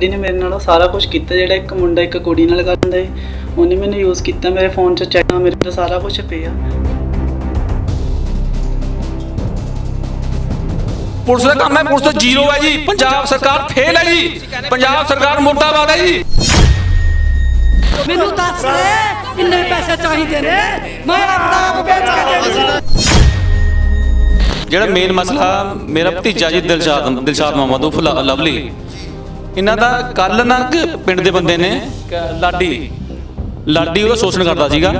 ਲਾਡੀ ਨੇ ਮੇਰੇ ਨਾਲ ਸਾਰਾ ਕੁਝ ਕੀਤਾ ਜਿਹੜਾ ਇੱਕ ਮੁੰਡਾ ਇੱਕ ਕੁੜੀ ਨਾਲ ਕਰਦਾ ਉਹਨੇ ਮੈਨੂੰ ਯੂਜ਼ ਕੀਤਾ ਮੇਰੇ ਫੋਨ 'ਚ ਚੈਟ ਮੇਰੇ ਤੇ ਸਾਰਾ ਕੁਝ ਪਿਆ। ਪੁਲਿਸ ਦਾ ਕੰਮ ਹੈ ਪੁਲਿਸ ਤੋਂ ਜ਼ੀਰੋ ਹੈ ਜੀ। ਪੰਜਾਬ ਸਰਕਾਰ ਫੇਲ ਹੈ ਜੀ। ਪੰਜਾਬ ਸਰਕਾਰ ਮੁਰਦਾਬਾਦ ਹੈ ਜੀ। ਮੈਨੂੰ ਦੱਸ ਦੇ ਕਿੰਨੇ ਪੈਸੇ ਚਾਹੀਦੇ ਨੇ? ਮੈਂ ਆਪਣਾ ਆਪ ਵੇਚ ਕੇ ਦੇ ਦੂੰ ਜਿਹੜਾ ਮੇਨ ਮਸਲਾ ਮੇਰਾ ਭਤੀਜਾ ਜੀ ਦਿਲਸ਼ਾਦ ਦਿਲਸ਼ਾਦ ਮੁਹੰਮਦ ਉਫ ਲਵਲੀ। ਇਹਨਾਂ ਦਾ ਕੱਲ ਨਾ ਪਿੰਡ ਦੇ ਬੰਦੇ ਨੇ। ਲਾਡੀ। ਲਾਡੀ ਉਹਦਾ ਸ਼ੋਸ਼ਣ ਕਰਦਾ ਸੀਗਾ।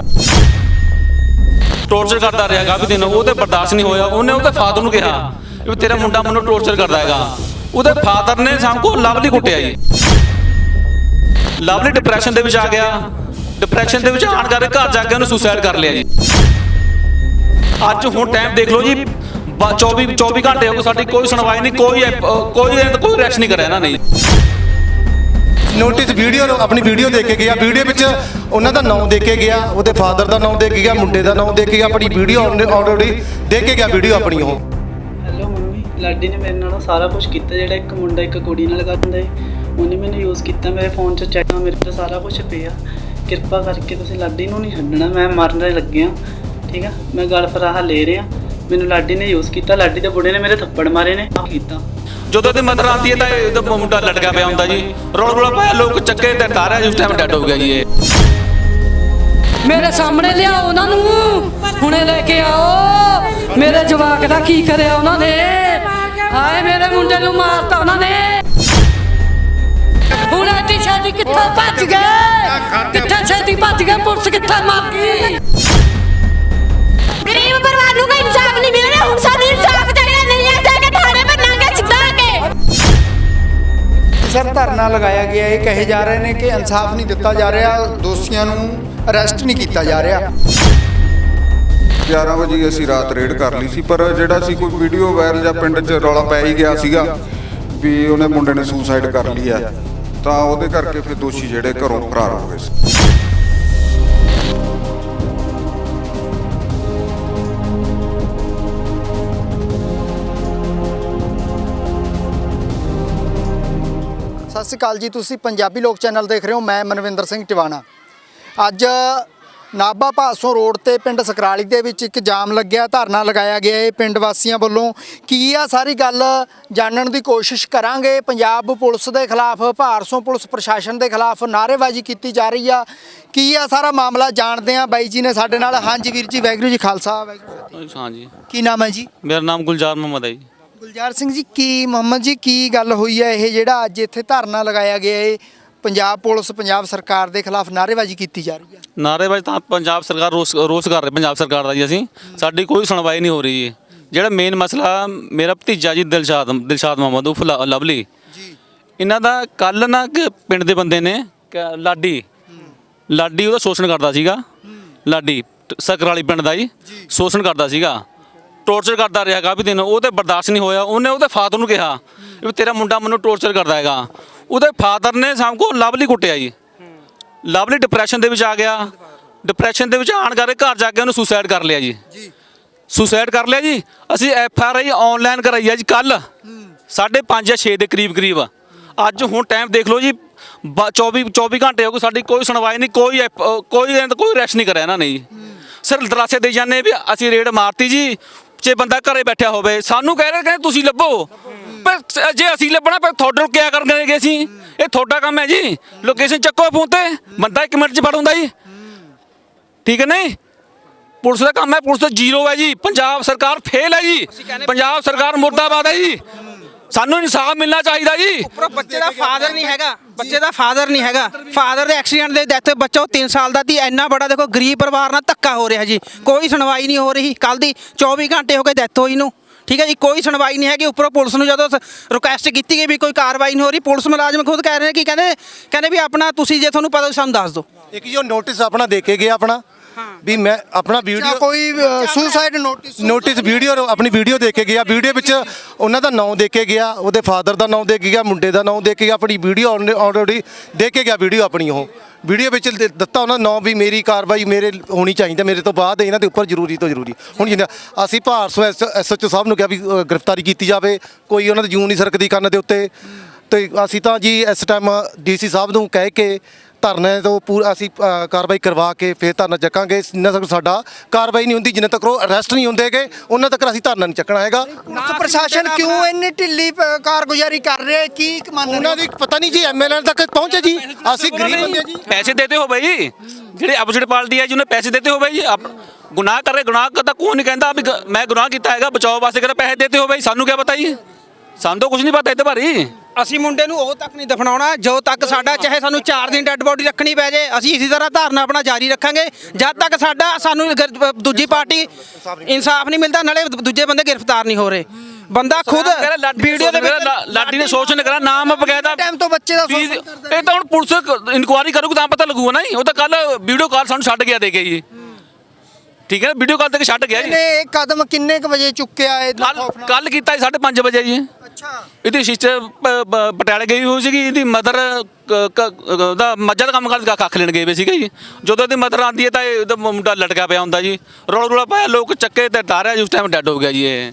ਟੌਰਚਰ ਕਰਦਾ ਰਿਹਾ ਕਾਫੀ ਦਿਨ ਉਹ ਤੇ ਬਰਦਾਸ਼ਤ ਨਹੀਂ ਹੋਇਆ। ਉਹਨੇ ਉਹਦੇ ਫਾਦਰ ਨੂੰ ਕਿਹਾ ਵੀ ਤੇਰਾ ਮੁੰਡਾ ਮੈਨੂੰ ਟੌਰਚਰ ਕਰਦਾ ਹੈਗਾ। ਉਹਦੇ ਫਾਦਰ ਨੇ ਸਾਹਮਣੇ ਲਵਲੀ ਕੁੱਟਿਆ ਜੀ। ਲਵਲੀ ਡਿਪਰੈਸ਼ਨ ਦੇ ਵਿੱਚ ਆ ਗਿਆ। ਡਿਪਰੈਸ਼ਨ ਦੇ ਵਿੱਚ ਆਣ ਕਰਕੇ ਘਰ ਜਾ ਕੇ ਉਹਨੇ ਸੁਸਾਈਡ ਕਰ ਲਿਆ ਜੀ। ਅੱਜ ਹੁਣ ਟਾਈਮ ਦੇਖ ਲਓ ਜੀ ਬ- 24 24 ਘੰਟੇ ਹੋ ਗਏ ਸਾਡੀ ਕੋਈ ਸੁਣਵਾਈ ਨਹੀਂ ਕੋਈ ਕੋਈ ਕੋਈ ਰੈਸਟ ਨਹੀਂ ਕਰਿਆ ਇਹਨਾਂ ਨੇ। ਨੋਟਿਸ ਵੀਡੀਓ ਆਪਣੀ ਵੀਡੀਓ ਦੇਖ ਕੇ ਗਿਆ। ਵੀਡੀਓ ਵਿੱਚ ਉਹਨਾਂ ਦਾ ਨਾਮ ਦੇ ਕੇ ਗਿਆ, ਉਹਦੇ ਫਾਦਰ ਦਾ ਨਾਮ ਦੇ ਕੇ ਗਿਆ, ਮੁੰਡੇ ਦਾ ਨਾਮ ਦੇ ਕੇ ਗਿਆ, ਆਪਣੀ ਵੀਡੀਓ ਆਲਰੇਡੀ ਦੇਖ ਕੇ ਗਿਆ ਵੀਡੀਓ ਆਪਣੀ ਉਹ। ਹੈਲੋ ਮੰਮੀ, ਲਾਡੀ ਨੇ ਮੇਰੇ ਨਾਲ ਸਾਰਾ ਕੁਝ ਕੀਤਾ, ਜਿਹੜਾ ਇੱਕ ਮੁੰਡਾ ਇੱਕ ਕੁੜੀ ਨਾਲ ਕਰਦਾ ਏ ਉਹਨੇ ਮੈਨੂੰ ਯੂਜ਼ ਕੀਤਾ, ਮੇਰੇ ਫੋਨ 'ਚ ਚੈਟ ਮੇਰੇ ਤੇ ਸਾਰਾ ਕੁਝ ਪਿਆ। ਕਿਰਪਾ ਕਰਕੇ ਤੁਸੀਂ ਲਾਡੀ ਨੂੰ ਨਹੀਂ ਛੱਡਣਾ, ਮੈਂ ਮਰਨ ਲੱਗਿਆ। ਠੀਕ ਆ? ਮੈਂ ਗਲ ਫਰਾਹਾ ਲੈ ਰਿਹਾ। ਮੈਨੂੰ ਲਾਡੀ ਨੇ ਯੂਜ਼ ਕੀਤਾ, ਲਾਡੀ ਦੇ ਬੁੜੇ ਨੇ ਮੇਰੇ ਥੱਪੜ ਮਾਰੇ ਨੇ, ਆਹ ਕੀਤਾ। ਜਦੋਂ ਤੇ ਮਦਰ ਆਉਂਦੀ ਹੈ ਤਾਂ ਇਹਦਾ ਮੁੰਡਾ ਲਟਕਿਆ ਪਿਆ ਹੁੰਦਾ ਜੀ। ਰੋਲ ਰੋਲਾ ਪਾਇਆ, ਲੋਕ ਚੱਕੇ ਤੇ ਤਾਰਿਆ ਜਿਸ ਟਾਈਮ ਡੈਡ ਹੋ ਗਿਆ ਜੀ ਇਹ। ਮੇਰੇ ਸਾਹਮਣੇ ਲਿਆਓ ਉਹਨਾਂ ਨੂੰ। ਹੁਣੇ ਲੈ ਕੇ ਆਓ। ਮੇਰੇ ਜਵਾਕ ਦਾ ਕੀ ਕਰਿਆ ਉਹਨਾਂ ਨੇ? ਹਾਏ, ਮੇਰੇ ਮੁੰਡੇ ਨੂੰ ਮਾਰਤਾ ਉਹਨਾਂ ਨੇ। ਹੁਣ ਐਡੀ ਛੇਤੀ ਕਿੱਥੋਂ ਭੱਜ ਗਏ? ਕਿੱਥੇ ਛੇਤੀ ਭੱਜ ਸਰ ਧਰਨਾ ਲਗਾਇਆ ਗਿਆ। ਇਹ ਕਹੇ ਜਾ ਰਹੇ ਨੇ ਕਿ ਇਨਸਾਫ ਨਹੀਂ ਦਿੱਤਾ ਜਾ ਰਿਹਾ, ਦੋਸ਼ੀਆਂ ਨੂੰ ਅਰੈਸਟ ਨਹੀਂ ਕੀਤਾ ਜਾ ਰਿਹਾ। 11 ਵਜੇ ਅਸੀਂ ਰਾਤ ਰੇਡ ਕਰ ਲਈ ਸੀ, ਪਰ ਜਿਹੜਾ ਸੀ ਕੋਈ ਵੀਡੀਓ ਵਾਇਰਲ ਜਾਂ ਪਿੰਡ 'ਚ ਰੌਲਾ ਪੈ ਹੀ ਗਿਆ ਸੀਗਾ ਵੀ ਉਹਨੇ ਮੁੰਡੇ ਨੇ ਸੁਸਾਈਡ ਕਰ ਲਈ ਹੈ। ਤਾਂ ਉਹਦੇ ਕਰਕੇ ਫਿਰ ਦੋਸ਼ੀ ਜਿਹੜੇ ਘਰੋਂ ਫਰਾਰ ਹੋ ਗਏ ਸੀ। ਸਤਿ ਸ਼੍ਰੀ ਅਕਾਲ ਜੀ ਤੁਸੀਂ ਪੰਜਾਬੀ ਲੋਕ ਚੈਨਲ ਦੇਖ ਰਹੇ ਹੋ ਮੈਂ ਮਨਵਿੰਦਰ ਸਿੰਘ ਟਿਵਾਣਾ। ਅੱਜ ਨਾਭਾ ਭਾਸੋਂ ਰੋਡ ਤੇ ਪਿੰਡ ਸਕਰਾਲੀ ਦੇ ਵਿੱਚ ਇੱਕ ਜਾਮ ਲੱਗਿਆ ਧਰਨਾ ਲਗਾਇਆ ਗਿਆ ਹੈ ਪਿੰਡ ਵਾਸੀਆਂ ਵੱਲੋਂ। ਕੀ ਆ ਸਾਰੀ ਗੱਲ ਜਾਣਨ ਦੀ ਕੋਸ਼ਿਸ਼ ਕਰਾਂਗੇ? ਪੰਜਾਬ ਪੁਲਿਸ ਦੇ ਖਿਲਾਫ ਭਾਰਸੋਂ ਪੁਲਿਸ ਪ੍ਰਸ਼ਾਸਨ ਦੇ ਖਿਲਾਫ ਨਾਅਰੇਬਾਜ਼ੀ ਕੀਤੀ ਜਾ ਰਹੀ ਆ। ਕੀ ਆ ਸਾਰਾ ਮਾਮਲਾ ਜਾਣਦੇ ਆ? ਬਾਈ ਜੀ ਨੇ ਸਾਡੇ ਨਾਲ ਹਾਂਜੀ ਵੀਰ ਜੀ ਵਾਹਿਗੁਰੂ ਜੀ ਖਾਲਸਾ। ਹਾਂ ਜੀ ਕੀ ਨਾਮ ਹੈ ਜੀ? ਮੇਰਾ ਨਾਮ ਗੁਲਜ਼ਾਰ ਮੁਹੰਮਦ ਹੈ ਜੀ। ਗੁਲਜ਼ਾਰ ਸਿੰਘ ਜੀ ਕੀ ਮੁਹੰਮਦ ਜੀ ਕੀ ਗੱਲ ਹੋਈ ਹੈ? ਇਹ ਜਿਹੜਾ ਅੱਜ ਇੱਥੇ ਧਰਨਾ ਲਗਾਇਆ ਗਿਆ ਹੈ ਪੰਜਾਬ ਪੁਲਿਸ ਪੰਜਾਬ ਸਰਕਾਰ ਦੇ ਖਿਲਾਫ ਨਾਅਰੇਬਾਜ਼ੀ ਕੀਤੀ ਜਾ ਰਹੀ ਹੈ। ਨਾਅਰੇਬਾਜ਼ੀ ਤਾਂ ਪੰਜਾਬ ਸਰਕਾਰ ਰੋਸ ਰੋਸ ਕਰ ਰਹੀ ਪੰਜਾਬ ਸਰਕਾਰ ਦਾ ਜੀ ਅਸੀਂ। ਸਾਡੀ ਕੋਈ ਸੁਣਵਾਈ ਨਹੀਂ ਹੋ ਰਹੀ ਜੀ। ਜਿਹੜਾ ਮੇਨ ਮਸਲਾ ਮੇਰਾ ਭਤੀਜਾ ਜੀ ਦਿਲਸ਼ਾਦ ਦਿਲਸ਼ਾਦ ਮੁਹੰਮਦ ਉਫ ਲਵਲੀ। ਜੀ। ਇਹਨਾਂ ਦਾ ਕੱਲ ਨਾ ਕਿ ਪਿੰਡ ਦੇ ਬੰਦੇ ਨੇ ਲਾਡੀ। ਲਾਡੀ ਉਹਦਾ ਸ਼ੋਸ਼ਣ ਕਰਦਾ ਸੀਗਾ। ਲਾਡੀ ਟ- ਸਕਰਾਲੀ ਪਿੰਡ ਦਾ ਜੀ। ਸ਼ੋਸ਼ਣ ਕਰਦਾ ਸੀਗਾ। ਟੌਰਚਰ ਕਰਦਾ ਰਿਹਾ ਕਾਫੀ ਦਿਨ ਉਹ ਤੇ ਬਰਦਾਸ਼ਤ ਨਹੀਂ ਹੋਇਆ। ਉਹਨੇ ਉਹਦੇ ਫਾਦਰ ਨੂੰ ਕਿਹਾ ਵੀ ਤੇਰਾ ਮੁੰਡਾ ਮੈਨੂੰ ਟੌਰਚਰ ਕਰਦਾ ਹੈਗਾ। ਉਹਦੇ ਫਾਦਰ ਨੇ ਸਾਹਮਣੇ ਲਵਲੀ ਕੁੱਟਿਆ ਜੀ। ਲਵਲੀ ਡਿਪਰੈਸ਼ਨ ਦੇ ਵਿੱਚ ਆ ਗਿਆ। ਡਿਪਰੈਸ਼ਨ ਦੇ ਵਿੱਚ ਆਣ ਕਰਕੇ ਘਰ ਜਾ ਕੇ ਉਹਨੇ ਸੁਸਾਈਡ ਕਰ ਲਿਆ ਜੀ। ਜੀ। ਸੁਸਾਈਡ ਕਰ ਲਿਆ ਜੀ। ਅਸੀਂ ਐਫ ਆਰ ਆਈ ਆਨਲਾਈਨ ਕਰਾਈ ਆ ਜੀ ਕੱਲ 5:30 ਜਾਂ 6 ਦੇ ਕਰੀਬ ਕਰੀਬ। ਅੱਜ ਹੁਣ ਟਾਈਮ ਦੇਖ ਲਓ ਜੀ ਬ- 24 24 ਘੰਟੇ ਹੋ ਗਏ ਸਾਡੀ ਕੋਈ ਸੁਣਵਾਈ ਨਹੀਂ ਕੋਈ ਕੋਈ ਕੋਈ ਰੈਸਟ ਨਹੀਂ ਕਰਿਆ ਇਹਨਾਂ ਨੇ ਜੀ। ਸਿਰ ਦਰਾਸੇ ਦੇ ਜਾਂਦੇ ਵੀ ਅਸੀਂ ਰੇਡ ਮਾਰਤੀ ਜੀ। ਜੇ ਬੰਦਾ ਘਰੇ ਬੈਠਿਆ ਹੋਵੇ ਸਾਨੂੰ ਕਹਿ ਰਹੇ ਕਹਿੰਦੇ ਤੁਸੀਂ ਲੱਭੋ। ਪਰ ਜੇ ਅਸੀਂ ਲੱਭਣਾ ਫਿਰ ਤੁਹਾਡੇ ਨੂੰ ਕਿਆ ਕਰਨ ਗਏ ਅਸੀਂ? ਇਹ ਤੁਹਾਡਾ ਕੰਮ ਹੈ ਜੀ। ਲੋਕੇਸ਼ਨ ਚੱਕੋ ਫੋਨ ਤੇ। ਬੰਦਾ 1 ਮਿੰਟ 'ਚ ਫੜ ਹੁੰਦਾ ਜੀ। ਠੀਕ ਹੈ ਨਹੀਂ? ਪੁਲਿਸ ਦਾ ਕੰਮ ਹੈ ਪੁਲਿਸ ਤੋਂ ਜ਼ੀਰੋ ਹੈ ਜੀ। ਪੰਜਾਬ ਸਰਕਾਰ ਫੇਲ ਹੈ ਜੀ। ਪੰਜਾਬ ਸਰਕਾਰ ਮੁਰਦਾਬਾਦ ਹੈ ਜੀ। ਸਾਨੂੰ ਇਨਸਾਫ ਮਿਲਣਾ ਚਾਹੀਦਾ ਜੀ। ਉੱਪਰੋਂ ਬੱਚੇ ਦਾ ਫਾਦਰ ਨਹੀਂ ਹੈਗਾ। ਬੱਚੇ ਦਾ ਫਾਦਰ ਨਹੀਂ ਹੈਗਾ। ਫਾਦਰ ਦੇ ਐਕਸੀਡੈਂਟ ਦੇ ਡੈਥ ਬੱਚਾ ਉਹ 3 ਸਾਲ ਦਾ ਸੀ। ਇੰਨਾ ਬੜਾ ਦੇਖੋ ਗਰੀਬ ਪਰਿਵਾਰ ਨਾਲ ਧੱਕਾ ਹੋ ਰਿਹਾ ਜੀ। ਕੋਈ ਸੁਣਵਾਈ ਨਹੀਂ ਹੋ ਰਹੀ। ਕੱਲ ਦੀ 24 ਘੰਟੇ ਹੋ ਗਏ ਡੈਥ ਹੋਈ ਨੂੰ। ਠੀਕ ਹੈ ਜੀ ਕੋਈ ਸੁਣਵਾਈ ਨਹੀਂ ਹੈਗੀ। ਉੱਪਰੋਂ ਪੁਲਿਸ ਨੂੰ ਜਦੋਂ ਰਿਕੁਐਸਟ ਕੀਤੀ ਗਈ ਵੀ ਕੋਈ ਕਾਰਵਾਈ ਨਹੀਂ ਹੋ ਰਹੀ ਪੁਲਿਸ ਮੁਲਾਜ਼ਮ ਖੁਦ ਕਹਿ ਰਹੇ ਨੇ ਕਿ ਕਹਿੰਦੇ ਕਹਿੰਦੇ ਵੀ ਆਪਣਾ ਤੁਸੀਂ ਜੇ ਤੁਹਾਨੂੰ ਪਤਾ ਸਾਨੂੰ ਦੱਸ ਦਿਓ। ਇੱਕ ਜੋ ਨੋਟਿਸ ਆਪਣਾ ਦੇ ਕੇ ਗਿਆ ਆਪਣਾ। ਵੀ ਮੈਂ ਆਪਣਾ ਜਾਂ ਵੀਡੀਓ ਕੋਈ ਸੁਸਾਈਡ ਨੋਟਿਸ ਨੋਟਿਸ ਵੀਡੀਓ ਆਪਣੀ ਵੀਡੀਓ ਦੇਖ ਕੇ ਗਿਆ। ਵੀਡੀਓ ਵਿੱਚ ਉਹਨਾਂ ਦਾ ਨਾਮ ਦੇ ਕੇ ਗਿਆ ਉਹਦੇ ਫਾਦਰ ਦਾ ਨਾਮ ਦੇ ਕੇ ਗਿਆ ਮੁੰਡੇ ਦਾ ਨਾਮ ਦੇ ਕੇ ਗਿਆ ਆਪਣੀ ਵੀਡੀਓ ਆਲਰੇਡੀ ਦੇਖ ਕੇ ਗਿਆ ਵੀਡੀਓ ਆਪਣੀ ਉਹ। ਵੀਡੀਓ ਵਿੱਚ ਦ- ਦਿੱਤਾ ਉਹਨਾਂ ਨਾਮ ਵੀ ਮੇਰੀ ਕਾਰਵਾਈ ਮੇਰੇ ਹੋਣੀ ਚਾਹੀਦੀ ਮੇਰੇ ਤੋਂ ਬਾਅਦ ਇਹਨਾਂ ਦੇ ਉੱਪਰ ਜ਼ਰੂਰੀ ਤੋਂ ਜ਼ਰੂਰੀ। ਹੁਣ ਜਿੰਦਾ ਅਸੀਂ ਭਾਰਸੋ ਐਸਐਚਓ ਸਾਹਿਬ ਨੂੰ ਕਿਹਾ ਵੀ ਅ, ਗ੍ਰਿਫਤਾਰੀ ਕੀਤੀ ਜਾਵੇ ਕੋਈ ਉਹਨਾਂ ਦੀ ਜੂਨ ਨਹੀਂ ਸਰਕਦੀ ਕਰਨ ਦੇ ਉੱਤੇ। ਤੇ ਅਸੀਂ ਤਾਂ ਜੀ ਇਸ ਟਾਈਮ ਡੀਸੀ ਸਾਹਿਬ ਨੂੰ ਕਹਿ ਕੇ ਧਰਨੇ ਤੋਂ ਪੂਰਾ ਅਸੀਂ ਕਾਰਵਾਈ ਕਰਵਾ ਕੇ ਫੇਰ ਧਰਨਾ ਚੱਕਾਂਗੇ। ਜਿੰਨਾ ਤੱਕ ਸਾਡਾ ਕਾਰਵਾਈ ਨਹੀਂ ਹੁੰਦੀ ਜਿੰਨਾ ਤੱਕ ਉਹ ਅਰੈਸਟ ਨਹੀਂ ਹੁੰਦੇਗੇ ਉਹਨਾਂ ਤੱਕ ਅਸੀਂ ਧਰਨਾ ਨਹੀਂ ਚੱਕਣਾ ਹੈਗਾ। ਪੁਲਿਸ ਪ੍ਰਸ਼ਾਸਨ ਕਿਉਂ ਇੰਨੀ ਢਿੱਲੀ ਕਾਰਗੁਜ਼ਾਰੀ ਕਰ ਰਿਹਾ ਹੈ? ਕੀ ਮੰਨ ਉਹਨਾਂ ਦੀ ਪਤਾ ਨਹੀਂ ਜੀ ਐਮਐਲਏ ਤੱਕ ਪਹੁੰਚੇ ਜੀ। ਅਸੀਂ ਗਰੀਬ ਬੰਦੇ ਜੀ। पैसे देते हो भाई ਜਿਹੜੇ ਆਪੋਜ਼ਿਟ ਪਾਰਟੀ ਹੈ ਜਿਹਨੂੰ ਪੈਸੇ ਦੇ ਹੋ ਭਾਈ ਗੁਨਾਹ ਕਰ ਗੁਨਾਹ ਕਰਦਾ ਕੋਈ ਨਹੀਂ ਕਹਿੰਦਾ ਮੈਂ ਗੁਨਾਹ ਕੀਤਾ ਹੈਗਾ ਬਚਾਓ ਵਾਸਤੇ ਕਹਿੰਦਾ ਪੈਸੇ ਦੇਤੇ ਹੋ ਭਾਈ ਸਾਨੂੰ ਕੀ ਪਤਾ ਜੀ? ਸਾਨੂੰ ਤਾਂ ਕੁਝ ਨਹੀਂ ਪਤਾ ਇਹਦੇ ਭਾਰੀ ਅਸੀਂ ਮੁੰਡੇ ਨੂੰ ਉਹ ਤੱਕ ਨਹੀਂ ਦਫਨਾਉਣਾ ਜੋ ਤੱਕ ਸਾਡਾ ਚਾਹੇ ਸਾਨੂੰ 4 ਦਿਨ ਡੈੱਡ ਬੋਡੀ ਰੱਖਣੀ ਪੈ ਜੇ ਅਸੀਂ ਇਸੇ ਤਰ੍ਹਾਂ ਧਰਨਾ ਆਪਣਾ ਜਾਰੀ ਰੱਖਾਂਗੇ। ਜਦ ਤੱਕ ਸਾਡਾ ਸਾਨੂੰ ਗਰ- ਦੂਜੀ ਪਾਰਟੀ ਇਨਸਾਫ ਨਹੀਂ ਮਿਲਦਾ ਨਾਲੇ ਦੂਜੇ ਬੰਦੇ ਗ੍ਰਿਫਤਾਰ ਨਹੀਂ ਹੋ ਰਹੇ। ਬੰਦਾ ਖੁਦ ਵੀਡੀਓ ਦੇ ਵਿੱਚ ਲਾਡੀ ਨੇ ਸ਼ੋਸ਼ਣ ਕਰਾ ਨਾਮ ਬਕਾਇਦਾ ਟਾਈਮ ਤੋਂ ਬੱਚੇ ਦਾ ਵੀ- ਇਹ ਤਾਂ ਹੁਣ ਪੁਲਿਸ ਇਨਕੁਆਰੀ ਕਰੂਗੀ ਤਾਂ ਪਤਾ ਲੱਗੂਗਾ ਨਾ ਜੀ। ਉਹ ਤਾਂ ਕੱਲ ਵੀਡੀਓ ਕਾਲ ਸਾਨੂੰ ਛੱਡ ਗਿਆ ਦੇ ਕੇ ਜੀ। ਠੀਕ ਹੈ ਵੀਡੀਓ ਕਾਲ ਤੇ ਛੱਡ ਗਿਆ ਜੀ? ਨੇ ਇਹ ਕਦਮ ਕਿੰਨੇ ਕੁ ਵਜੇ ਚੁੱਕਿਆ ਇਹ ਕੱਲ ਕੱਲ ਕੀਤਾ ਜੀ 5:30 ਵਜੇ ਜੀ। ਅੱਛਾ। ਇਹਦੀ ਸਿਸਟਰ ਪਟਿਆਲੇ ਗਈ ਹੋਈ ਸੀਗੀ ਇਹਦੀ ਮਦਰ ਦਾ ਮੱਝਾਂ ਦਾ ਕੰਮ ਕਰਦਾ ਕੱਖ ਲੈਣ ਗਏ ਵੇ ਸੀਗੇ ਜੀ। ਜਦੋਂ ਇਹਦੀ ਮਦਰ ਆਂਦੀ ਹੈ ਤਾਂ ਇਹ ਇਹਦਾ ਮੁੰਡਾ ਲਟਕਿਆ ਪਿਆ ਹੁੰਦਾ ਜੀ। ਰੋਲਾ ਰੋਲਾ ਪਾਇਆ ਲੋਕ ਚੱਕੇ ਤੇ ਟਾਰਿਆ ਜੀ ਉਸ ਟਾਈਮ ਡੈੱਡ ਹੋ ਗਿਆ ਜੀ ਇਹ।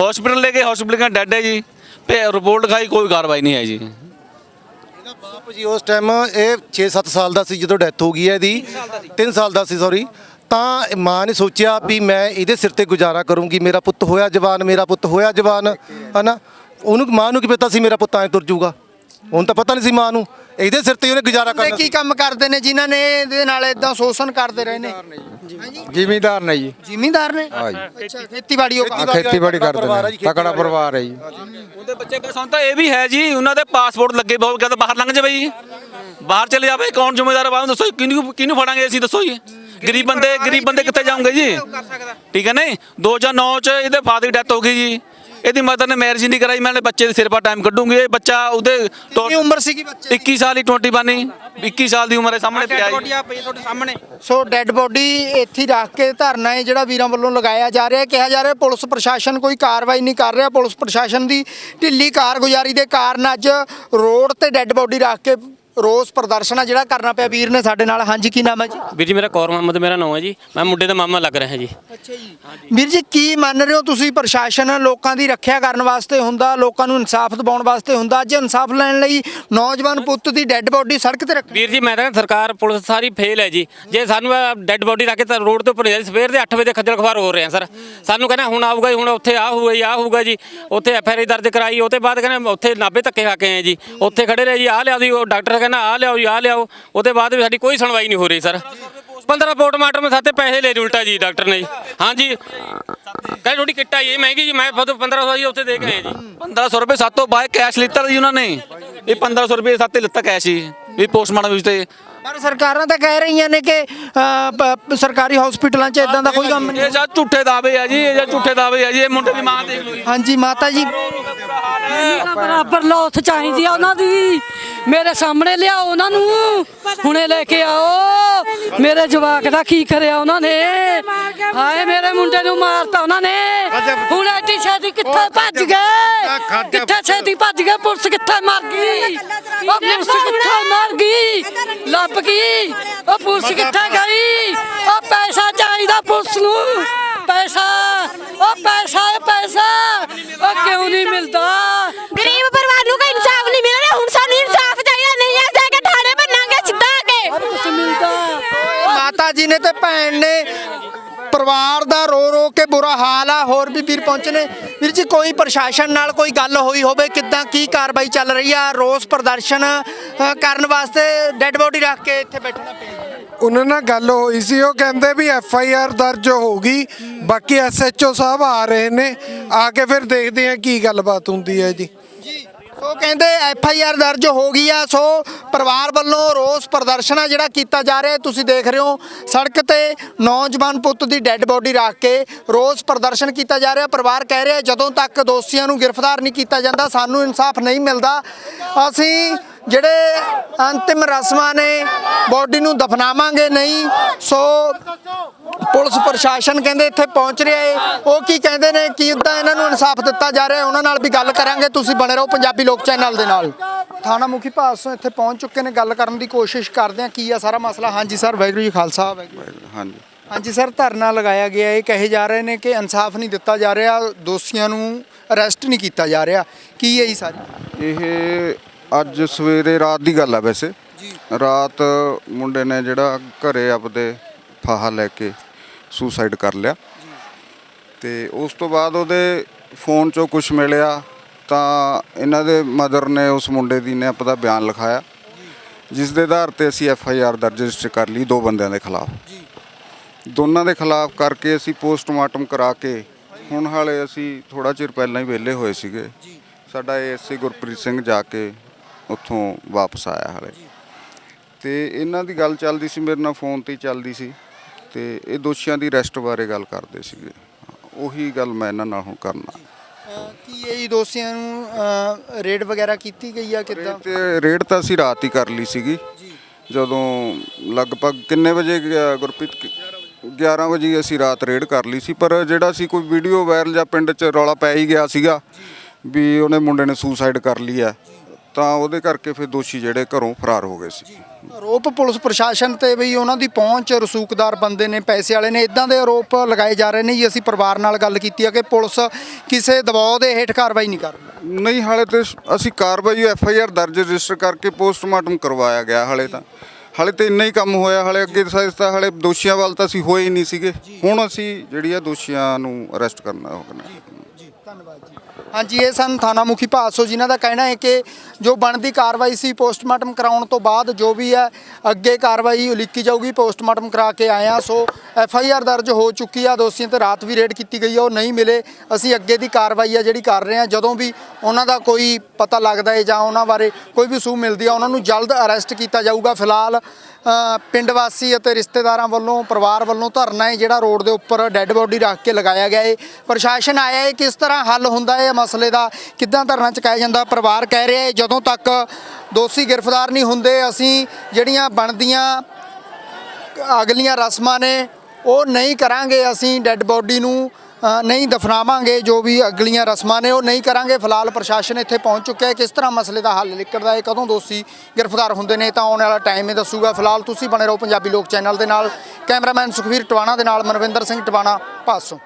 ਹਸਪੀਟਲ ਲੈ ਕੇ ਹਸਪੀਟਲ ਦਾ ਡੈੱਡ ਹੈ ਜੀ। ਤੇ ਰਿਪੋਰਟ ਲਿਖਾਈ ਕੋਈ ਕਾਰਵਾਈ ਨਹੀਂ ਹੈ ਜੀ। ਇਹਦਾ ਬਾਪ ਜੀ ਉਸ ਟਾਈਮ ਇਹ 6-7 ਸਾਲ ਦਾ ਸੀ ਜਦੋਂ ਡੈਥ ਹੋ ਗਈ ਹੈ ਇਹਦੀ। 3 ਸਾਲ ਦਾ ਸੀ। ਸੌਰੀ ਤਾਂ ਮਾਂ ਨੇ ਸੋਚਿਆ ਵੀ ਮੈਂ ਇਹਦੇ ਸਿਰ ਤੇ ਗੁਜ਼ਾਰਾ ਕਰੂੰਗੀ ਮੇਰਾ ਪੁੱਤ ਹੋਇਆ ਜਵਾਨ ਮੇਰਾ ਪੁੱਤ ਹੋਇਆ ਜਵਾਨ ਹਨਾ? ਉਹਨੂੰ ਮਾਂ ਨੂੰ ਕੀ ਪਤਾ ਸੀ ਮੇਰਾ ਪੁੱਤ ਐਂ ਤੁਰ ਜਾਊਗਾ? ਉਹਨੂੰ ਤਾਂ ਪਤਾ ਨਹੀਂ ਸੀ ਮਾਂ ਨੂੰ। ਇਹਦੇ ਸਿਰ ਤੇ ਉਹਨੇ ਗੁਜ਼ਾਰਾ ਕਰਨਾ ਕੀ ਕੰਮ ਕਰਦੇ ਨੇ ਜਿਨ੍ਹਾਂ ਨੇ ਇਹਦੇ ਨਾਲ ਇਦਾਂ ਸ਼ੋਸ਼ਣ ਕਰਦੇ ਰਹੇ ਨੇ? ਜ਼ਿਮੀਂਦਾਰ ਨੇ ਜੀ। ਜ਼ਿਮੀਂਦਾਰ ਨੇ ਹਾਂ ਜੀ। ਅੱਛਾ ਖੇਤੀਬਾੜੀ ਉਹ ਖੇਤੀਬਾੜੀ ਕਰਦੇ ਨੇ। ਤਕੜਾ ਪਰਿਵਾਰ ਹੈ ਜੀ। ਉਹਦੇ ਬੱਚੇ ਕਾ ਸਾਨੂੰ ਤਾਂ ਇਹ ਵੀ ਹੈ ਜੀ ਉਹਨਾਂ ਦੇ ਪਾਸਪੋਰਟ ਲੱਗੇ ਬਹੁਤ ਕਹਿੰਦਾ ਬਾਹਰ ਲੰਘ ਜਾਵੇ ਜੀ। ਬਾਹਰ ਚਲੇ ਜਾਵੇ ਕੌਣ ਜ਼ਿੰਮੇਦਾਰ ਬਾਹਰ ਦੱਸੋ ਕਿਹਨੂੰ ਕਿਹਨੂੰ ਫੜਾਂਗੇ ਅਸੀਂ? ਦੱਸੋ ਜੀ। ਗਰੀਬ ਬੰਦੇ ਗਰੀਬ ਬੰਦੇ ਕਿੱਥੇ ਜਾਓਗੇ ਜੀ? ਠੀਕ ਹੈ ਨਹੀਂ? 2009 ਚ ਇਹਦੇ ਫਾਦਰ ਦੀ ਡੈਥ ਹੋ ਗਈ ਜੀ। ਇਹਦੀ ਮਦਰ ਨੇ ਮੈਰਿਜ ਨਹੀਂ ਕਰਾਈ ਮੈਂ ਬੱਚੇ ਦੇ ਸਿਰ ਪਰ ਟਾਈਮ ਕੱਢੂੰਗੀ। ਇਹ ਬੱਚਾ ਉਹਦੇ ਤੋਂ ਕਿੰਨੀ ਉਮਰ ਸੀਗੀ ਬੱਚੇ ਦੀ? 21 ਸਾਲ ਹੀ 21 ਬਾਨੀ 21 ਸਾਲ ਦੀ ਉਮਰ ਹੈ ਸਾਹਮਣੇ ਪਿਆ ਜੀ। ਪਈ ਤੁਹਾਡੇ ਸਾਹਮਣੇ। ਸੋ ਡੈੱਡ ਬੋਡੀ ਇੱਥੇ ਹੀ ਰੱਖ ਕੇ ਧਰਨਾ ਹੈ ਜਿਹੜਾ ਵੀਰਾਂ ਵੱਲੋਂ ਲਗਾਇਆ ਜਾ ਰਿਹਾ ਹੈ। ਕਿਹਾ ਜਾ ਰਿਹਾ ਪੁਲਿਸ ਪ੍ਰਸ਼ਾਸਨ ਕੋਈ ਕਾਰਵਾਈ ਨਹੀਂ ਕਰ ਰਿਹਾ। ਪੁਲਿਸ ਪ੍ਰਸ਼ਾਸਨ ਦੀ ਢਿੱਲੀ ਕਾਰਗੁਜ਼ਾਰੀ ਦੇ ਕਾਰਨ ਅੱਜ ਰੋਡ ਤੇ ਡੈੱਡ ਬੋਡੀ ਰੱਖ ਕੇ ਰੋਸ ਪ੍ਰਦਰਸ਼ਨ ਆ ਜਿਹੜਾ ਕਰਨਾ ਪਿਆ ਵੀਰ ਨੇ ਸਾਡੇ ਨਾਲ। ਹਾਂਜੀ ਕੀ ਨਾਮ ਹੈ ਜੀ? ਵੀਰ ਜੀ ਮੇਰਾ ਕੌਰ ਮੁਹੰਮਦ ਮੇਰਾ ਨਾਮ ਹੈ ਜੀ। ਮੈਂ ਮੁੰਡੇ ਦਾ ਮਾਮਾ ਲੱਗ ਰਿਹਾ ਜੀ। ਅੱਛਾ ਜੀ। ਵੀਰ ਜੀ ਕੀ ਮੰਨ ਰਹੇ ਹੋ ਤੁਸੀਂ ਪ੍ਰਸ਼ਾਸਨ ਲੋਕਾਂ ਦੀ ਰੱਖਿਆ ਕਰਨ ਵਾਸਤੇ ਹੁੰਦਾ ਲੋਕਾਂ ਨੂੰ ਇਨਸਾਫ ਦਿਵਾਉਣ ਵਾਸਤੇ ਹੁੰਦਾ? ਅੱਜ ਇਨਸਾਫ ਲੈਣ ਲਈ ਨੌਜਵਾਨ ਪੁੱਤ ਦੀ ਡੈੱਡ ਬੋਡੀ ਸੜਕ ਤੇ ਰੱਖ ਵੀਰ ਜੀ ਮੈਂ ਤਾਂ ਸਰਕਾਰ ਪੁਲਿਸ ਸਾਰੀ ਫੇਲ ਹੈ ਜੀ। ਜੇ ਸਾਨੂੰ ਡੈੱਡ ਬੋਡੀ ਰੱਖ ਕੇ ਤਾਂ ਰੋਡ ਤੇ ਉੱਪਰ ਜਾਈ ਸਵੇਰ ਦੇ 8 ਵਜੇ ਖੱਜਲ ਖਵਾਰ ਹੋ ਰਹੇ ਆ ਸਰ। ਸਾਨੂੰ ਕਹਿੰਦਾ ਹੁਣ ਆਊਗਾ ਜੀ ਹੁਣ ਉੱਥੇ ਆ ਹੋਊਗਾ ਜੀ ਆ ਹੋਊਗਾ ਜੀ। ਉੱਥੇ ਐਫ ਆਰ ਆਈ ਦਰਜ ਕਰਾਈ ਉਹ ਤੋਂ ਬਾਅਦ ਕਹਿੰਦੇ ਉੱਥੇ ਨਾਭੇ ਧੱਕੇ ਖਾ ਕੇ ਆਏ ਜੀ। ਉੱਥੇ ਖੜੇ ਰਹੇ ਜੀ ਆ ਲਿਆਓ ਜੀ ਉਹ ਡਾਕਟਰ ਕਹਿੰਦਾ ਆ ਲਿਆਓ ਜੀ ਆ ਲਿਆਓ। ਉਹਦੇ ਬਾਅਦ ਵੀ ਸਾਡੀ ਕੋਈ ਸੁਣਵਾਈ ਨਹੀਂ ਹੋ ਰਹੀ ਸਰ। 15 ਪੋਸਟਮਾਰਟਮ ਸਾਤੇ ਪੈਸੇ ਲੈ ਉਲਟਾ ਜੀ ਡਾਕਟਰ ਨੇ ਜੀ। ਹਾਂਜੀ। ਕਹਿੰਦੇ ਤੁਹਾਡੀ ਕਿੱਟ ਆਈ ਮਹਿੰਗੀ ਜੀ ਮੈਂ ਖੁਦ 1500 ਜੀ ਉੱਥੇ ਦੇ ਕੇ ਆਇਆ ਜੀ। 1500 ਰੁਪਏ ਸਾਤੋਂ ਬਾਅਦ ਕੈਸ਼ ਲਿੱਤਾ ਜੀ ਉਹਨਾਂ ਨੇ। ਇਹ 1500 ਰੁਪਏ ਸਾਤੇ ਲਿੱਤਾ ਕੈਸ਼ ਹੀ ਵੀ ਪੋਸਟਮਾਰਟਮ ਵਿੱਚ ਤੇ। ਪਰ ਸਰਕਾਰਾਂ ਤਾਂ ਕਹਿ ਰਹੀਆਂ ਨੇ ਕਿ ਸਰਕਾਰੀ ਹਸਪੀਟਲਾਂ 'ਚ ਇਦਾਂ ਦਾ ਕੋਈ ਕੰਮ ਨਹੀਂ। ਇਹ ਜਾਂ ਝੂਠੇ ਦਾਅਵੇ ਆ ਜੀ ਇਹ ਜਾਂ ਝੂਠੇ ਦਾਅਵੇ ਆ ਜੀ ਇਹ ਮੁੰਡੇ ਦੀ ਮਾਂ ਦੇਖ ਲਓ ਜੀ। ਹਾਂਜੀ ਮਾਤਾ ਜੀ। ਬਰਾਬਰ ਲੋਥ ਚਾਹੀਦੀ ਆ ਉਹਨਾਂ ਦੀ। ਮੇਰੇ ਸਾਹਮਣੇ ਲਿਆਓ ਉਹਨਾਂ ਨੂੰ। ਹੁਣੇ ਲੈ ਕੇ ਆਓ। ਮੇਰੇ ਜਵਾਕ ਦਾ ਕੀ ਕਰਿਆ ਉਹਨਾਂ ਨੇ? ਹਾਏ ਮੇਰੇ ਮੁੰਡੇ ਨੂੰ ਮਾਰਤਾ ਉਹਨਾਂ ਨੇ। ਹੁਣ ਐਡੀ ਛੇਤੀ ਕਿੱਥੇ ਭੱਜ ਗਏ? ਕਿੱਥੇ ਛੇਤੀ ਭੱਜ ਗਏ? ਪੁਲਿਸ ਕਿੱਥੇ ਮਰ ਗਈ? ਉਹ ਪੁਲਿਸ ਕਿੱਥੇ ਮਰ ਗਈ? ਲੱਭ ਗਈ? ਉਹ ਪੁਲਿਸ ਕਿੱਥੇ ਗਈ? ਉਹ ਪੈਸਾ ਚਾਹੀਦਾ ਪੁਲਿਸ ਨੂੰ। ਪੈਸਾ। ਉਹ ਪੈਸਾ ਹੈ ਪੈਸਾ। ਉਹ ਕਿਉਂ ਨਹੀਂ ਮਿਲਦਾ? ਭੈਣ ਨੇ ਪਰਿਵਾਰ ਦਾ ਰੋ ਰੋ ਕੇ ਬੁਰਾ ਹਾਲ ਆ, ਹੋਰ ਵੀ ਵੀਰ ਪਹੁੰਚੇ ਨੇ। ਵੀਰ ਜੀ, ਕੋਈ ਪ੍ਰਸ਼ਾਸਨ ਨਾਲ ਕੋਈ ਗੱਲ ਹੋਈ ਹੋਵੇ, ਕਿੱਦਾਂ ਕੀ ਕਾਰਵਾਈ ਚੱਲ ਰਹੀ ਆ, ਰੋਸ ਪ੍ਰਦਰਸ਼ਨ ਕਰਨ ਵਾਸਤੇ ਡੈੱਡ ਬੋਡੀ ਰੱਖ ਕੇ ਇੱਥੇ ਬੈਠਣਾ ਪਿਆ ਉਹਨਾਂ ਨਾਲ ਗੱਲ ਹੋਈ ਸੀ, ਉਹ ਕਹਿੰਦੇ ਵੀ ਐਫ ਆਈ ਆਰ ਦਰਜ ਹੋਊਗੀ, ਬਾਕੀ ਐਸ ਐਚ ਓ ਸਾਹਿਬ ਆ ਰਹੇ ਨੇ, ਆ ਕੇ ਫਿਰ ਦੇਖਦੇ ਆ ਕੀ ਗੱਲਬਾਤ ਹੁੰਦੀ ਹੈ ਜੀ। ਸੋ ਕਹਿੰਦੇ ਐਫ ਆਈ ਆਰ ਦਰਜ ਹੋ ਗਈ ਆ। ਸੋ ਪਰਿਵਾਰ ਵੱਲੋਂ ਰੋਸ ਪ੍ਰਦਰਸ਼ਨ ਆ ਜਿਹੜਾ ਕੀਤਾ ਜਾ ਰਿਹਾ। ਤੁਸੀਂ ਦੇਖ ਰਹੇ ਹੋ, ਸੜਕ ਤੇ ਨੌਜਵਾਨ ਪੁੱਤ ਦੀ ਡੈੱਡ ਬੋਡੀ ਰੱਖ ਕੇ ਰੋਸ ਪ੍ਰਦਰਸ਼ਨ ਕੀਤਾ ਜਾ ਰਿਹਾ। ਪਰਿਵਾਰ ਕਹਿ ਰਿਹਾ, ਜਦੋਂ ਤੱਕ ਦੋਸ਼ੀਆਂ ਨੂੰ ਗ੍ਰਿਫਤਾਰ ਨਹੀਂ ਕੀਤਾ ਜਾਂਦਾ, ਸਾਨੂੰ ਇਨਸਾਫ ਨਹੀਂ ਮਿਲਦਾ। ਅਸੀਂ ਜਿਹੜੇ ਅੰਤਿਮ ਰਸਮਾਂ ਨੇ ਬੋਡੀ ਨੂੰ ਦਫਨਾਵਾਂਗੇ ਨਹੀਂ ਸੋ ਪੁਲਿਸ ਪ੍ਰਸ਼ਾਸਨ ਕਹਿੰਦੇ ਇੱਥੇ ਪਹੁੰਚ ਰਿਹਾ ਏ। ਉਹ ਕੀ ਕਹਿੰਦੇ ਨੇ ਕੀ ਉਦਾਂ ਇਹਨਾਂ ਨੂੰ ਇਨਸਾਫ ਦਿੱਤਾ ਜਾ ਰਿਹਾ ਉਹਨਾਂ ਨਾਲ ਵੀ ਗੱਲ ਕਰਾਂਗੇ। ਤੁਸੀਂ ਬਣੇ ਰਹੋ ਪੰਜਾਬੀ ਲੋਕ ਚੈਨਲ ਦੇ ਨਾਲ। ਥਾਣਾ ਮੁਖੀ ਭਾਸੋਂ ਇੱਥੇ ਪਹੁੰਚ ਚੁੱਕੇ ਨੇ ਗੱਲ ਕਰਨ ਦੀ ਕੋਸ਼ਿਸ਼ ਕਰਦੇ ਆ ਕੀ ਆ ਸਾਰਾ ਮਸਲਾ? ਹਾਂਜੀ ਸਰ ਵਾਹਿਗੁਰੂ ਜੀ ਖਾਲਸਾ ਵਾਹਿਗੁਰੂ ਹਾਂਜੀ। ਹਾਂਜੀ ਸਰ ਧਰਨਾ ਲਗਾਇਆ ਗਿਆ ਇਹ ਕਹੇ ਜਾ ਰਹੇ ਨੇ ਕਿ ਇਨਸਾਫ ਨਹੀਂ ਦਿੱਤਾ ਜਾ ਰਿਹਾ ਦੋਸ਼ੀਆਂ ਨੂੰ ਅਰੈਸਟ ਨਹੀਂ ਕੀਤਾ ਜਾ ਰਿਹਾ। ਕੀ ਹੈ ਜੀ ਸਾਰੀ? ਇਹ ਅੱਜ ਸਵੇਰੇ ਰਾਤ ਦੀ ਗੱਲ ਆ ਵੈਸੇ। ਰਾਤ ਮੁੰਡੇ ਨੇ ਜਿਹੜਾ ਘਰੇ ਆਪਦੇ ਫਾਹਾ ਲੈ ਕੇ ਸੁਸਾਈਡ ਕਰ ਲਿਆ। ਤੇ ਉਸ ਤੋਂ ਬਾਅਦ ਉਹਦੇ ਫੋਨ 'ਚੋਂ ਕੁਝ ਮਿਲਿਆ ਤਾਂ ਇਹਨਾਂ ਦੇ ਮਦਰ ਨੇ ਉਸ ਮੁੰਡੇ ਦੀ ਨੇ ਆਪਦਾ ਬਿਆਨ ਲਿਖਾਇਆ। ਜਿਸ ਦੇ ਆਧਾਰ ਤੇ ਅਸੀਂ ਐਫ ਆਈ ਆਰ ਦਰਜ ਰਜਿਸਟਰ ਕਰ ਲਈ ਦੋ ਬੰਦਿਆਂ ਦੇ ਖਿਲਾਫ। ਦੋਨਾਂ ਦੇ ਖਿਲਾਫ ਕਰਕੇ ਅਸੀਂ ਪੋਸਟਮਾਰਟਮ ਕਰਾ ਕੇ ਹੁਣ ਹਾਲੇ ਅਸੀਂ ਥੋੜਾ ਚਿਰ ਪਹਿਲਾਂ ਹੀ ਵਿਹਲੇ ਹੋਏ ਸੀਗੇ। ਸਾਡਾ ਏਐਸਸੀ ਗੁਰਪ੍ਰੀਤ ਸਿੰਘ ਜਾ ਕੇ ਉੱਥੋਂ ਵਾਪਸ ਆਇਆ ਹਾਲੇ। ਤੇ ਇਹਨਾਂ ਦੀ ਗੱਲ ਚੱਲਦੀ ਸੀ ਮੇਰੇ ਨਾਲ ਫੋਨ ਤੇ ਹੀ ਚੱਲਦੀ ਸੀ। ਤੇ ਇਹ ਦੋਸ਼ੀਆਂ ਦੀ ਅਰੈਸਟ ਬਾਰੇ ਗੱਲ ਕਰਦੇ ਸੀਗੇ। ਉਹੀ ਗੱਲ ਮੈਂ ਇਹਨਾਂ ਨਾਲ ਹੁਣ ਕਰਨਾ ਕੀ ਇਹ ਦੋਸ਼ੀਆਂ ਨੂੰ ਰੇਡ ਵਗੈਰਾ ਕੀਤੀ ਗਈ ਆ ਕਿੱਦਾਂ? ਤੇ ਰੇਡ ਤਾਂ ਅਸੀਂ ਰਾਤ ਹੀ ਕਰ ਲਈ ਸੀਗੀ। ਜਦੋਂ ਲਗਭਗ ਕਿੰਨੇ ਵਜੇ ਗਿਆ ਗੁਰਪ੍ਰੀਤ 11 ਵਜੇ ਅਸੀਂ ਰਾਤ ਰੇਡ ਕਰ ਲਈ ਸੀ। ਪਰ ਜਿਹੜਾ ਸੀ ਕੋਈ ਵੀਡੀਓ ਵਾਇਰਲ ਜਾਂ ਪਿੰਡ 'ਚ ਰੌਲਾ ਪੈ ਹੀ ਗਿਆ ਸੀਗਾ ਵੀ ਉਹਨੇ ਮੁੰਡੇ ਨੇ ਸੁਸਾਈਡ ਕਰ ਲਈ ਆ। ਤਾਂ ਉਹਦੇ ਕਰਕੇ ਫਿਰ ਦੋਸ਼ੀ ਜਿਹੜੇ ਘਰੋਂ ਫਰਾਰ ਹੋ ਗਏ ਸੀ। ਆਰੋਪ ਪੁਲਿਸ ਪ੍ਰਸ਼ਾਸਨ ਤੇ ਵੀ ਉਹਨਾਂ ਦੀ ਪਹੁੰਚ ਰਸੂਕਦਾਰ ਬੰਦੇ ਨੇ ਪੈਸੇ ਵਾਲੇ ਨੇ ਇਦਾਂ ਦੇ ਆਰੋਪ ਲਗਾਏ ਜਾ ਰਹੇ ਨੇ ਜੀ। ਅਸੀਂ ਪਰਿਵਾਰ ਨਾਲ ਗੱਲ ਕੀਤੀ ਹੈ ਕਿ ਪੁਲਿਸ ਕਿਸੇ ਦਬਾਅ ਦੇ ਹੇਠ ਕਾਰਵਾਈ ਨਹੀਂ ਕਰ ਰਹੀ। ਨਹੀਂ ਹਾਲੇ ਤੇ ਅਸੀਂ ਕਾਰਵਾਈ ਐਫ ਆਈ ਆਰ ਦਰਜ ਰਜਿਸਟਰ ਕਰਕੇ ਪੋਸਟਮਾਰਟਮ ਕਰਵਾਇਆ ਗਿਆ ਹਾਲੇ ਤਾਂ। ਹਾਲੇ ਤੇ ਇੰਨਾ ਹੀ ਕੰਮ ਹੋਇਆ ਹਾਲੇ ਅੱਗੇ ਤਾਂ ਹਾਲੇ ਦੋਸ਼ੀਆਂ ਵੱਲ ਤਾਂ ਅਸੀਂ ਹੋਏ ਹੀ ਨਹੀਂ ਸੀਗੇ। ਹੁਣ ਅਸੀਂ ਜਿਹੜੀ ਆ ਦੋਸ਼ੀਆਂ ਨੂੰ ਅਰੈਸਟ ਕਰਨਾ ਹੋਗਾ ਧੰਨਵਾਦ ਜੀ। ਹਾਂਜੀ, ਇਹ ਸਨ ਥਾਣਾ ਮੁਖੀ ਭਾਸੋ, ਜਿਨ੍ਹਾਂ ਦਾ ਕਹਿਣਾ ਹੈ ਕਿ ਜੋ ਬਣਦੀ ਕਾਰਵਾਈ ਸੀ ਪੋਸਟਮਾਰਟਮ ਕਰਾਉਣ ਤੋਂ ਬਾਅਦ ਜੋ ਵੀ ਹੈ, ਅੱਗੇ ਕਾਰਵਾਈ ਉਲੀਕੀ ਜਾਊਗੀ, ਪੋਸਟਮਾਰਟਮ ਕਰਾ ਕੇ ਆਏ ਆ ਸੋ, ਐਫ ਆਈ ਆਰ ਦਰਜ ਹੋ ਚੁੱਕੀ ਆ, ਦੋਸ਼ੀਆਂ ਤੇ ਰਾਤ ਵੀ ਰੇਡ ਕੀਤੀ ਗਈ ਆ, ਉਹ ਨਹੀਂ ਮਿਲੇ। ਅਸੀਂ ਅੱਗੇ ਦੀ ਕਾਰਵਾਈ ਆ ਜਿਹੜੀ ਕਰ ਰਹੇ ਆ ਜਦੋਂ ਵੀ ਉਹਨਾਂ ਦਾ ਕੋਈ ਪਤਾ ਲੱਗਦਾ ਹੈ ਜਾਂ ਉਹਨਾਂ ਬਾਰੇ ਕੋਈ ਵੀ ਸੂਹ ਮਿਲਦੀ ਆ, ਉਹਨਾਂ ਨੂੰ ਜਲਦ ਅਰੈਸਟ ਕੀਤਾ ਜਾਊਗਾ। ਫਿਲਹਾਲ ਪਿੰਡ ਵਾਸੀ ਅਤੇ ਰਿਸ਼ਤੇਦਾਰਾਂ ਵੱਲੋਂ, ਪਰਿਵਾਰ ਵੱਲੋਂ ਧਰਨਾ ਹੈ, ਜਿਹੜਾ ਰੋਡ ਦੇ ਉੱਪਰ ਡੈੱਡ ਬੋਡੀ ਰੱਖ ਕੇ ਲਗਾਇਆ ਗਿਆ ਹੈ। ਪ੍ਰਸ਼ਾਸਨ ਆਇਆ ਹੈ ਕਿਸ ਤਰ੍ਹਾਂ ਹੱਲ ਹੁੰਦਾ ਹੈ ਇਹ ਮਸਲੇ ਦਾ ਕਿੱਦਾਂ ਧਰਨਾ ਚੁਕਾਇਆ ਜਾਂਦਾ? ਪਰਿਵਾਰ ਕਹਿ ਰਿਹਾ ਹੈ, ਜਦੋਂ ਤੱਕ ਦੋਸ਼ੀ ਗ੍ਰਿਫਤਾਰ ਨਹੀਂ ਹੁੰਦੇ, ਅਸੀਂ ਜਿਹੜੀਆਂ ਬਣਦੀਆਂ ਅਗਲੀਆਂ ਰਸਮਾਂ ਨੇ, ਉਹ ਨਹੀਂ ਕਰਾਂਗੇ, ਅਸੀਂ ਡੈੱਡ ਬੋਡੀ ਨੂੰ ਨਹੀਂ ਦਫਨਾਵਾਂਗੇ, ਜੋ ਵੀ ਅਗਲੀਆਂ ਰਸਮਾਂ ਨੇ, ਉਹ ਨਹੀਂ ਕਰਾਂਗੇ। ਫਿਲਹਾਲ ਪ੍ਰਸ਼ਾਸਨ ਇੱਥੇ ਪਹੁੰਚ ਚੁੱਕਿਆ ਹੈ ਕਿਸ ਤਰ੍ਹਾਂ ਮਸਲੇ ਦਾ ਹੱਲ ਨਿਕਲਦਾ ਹੈ, ਕਦੋਂ ਦੋਸ਼ੀ ਗ੍ਰਿਫਤਾਰ ਹੁੰਦੇ ਨੇ, ਤਾਂ ਆਉਣ ਵਾਲਾ ਟਾਈਮ ਹੀ ਦੱਸੂਗਾ। ਫਿਲਹਾਲ ਤੁਸੀਂ ਬਣੇ ਰਹੋ ਪੰਜਾਬੀ ਲੋਕ ਚੈਨਲ ਦੇ ਨਾਲ। ਕੈਮਰਾਮੈਨ ਸੁਖਵੀਰ ਟਵਾਣਾ ਦੇ ਨਾਲ ਮਨਵਿੰਦਰ ਸਿੰਘ ਟਵਾਣਾ, ਪਾਸੋਂ।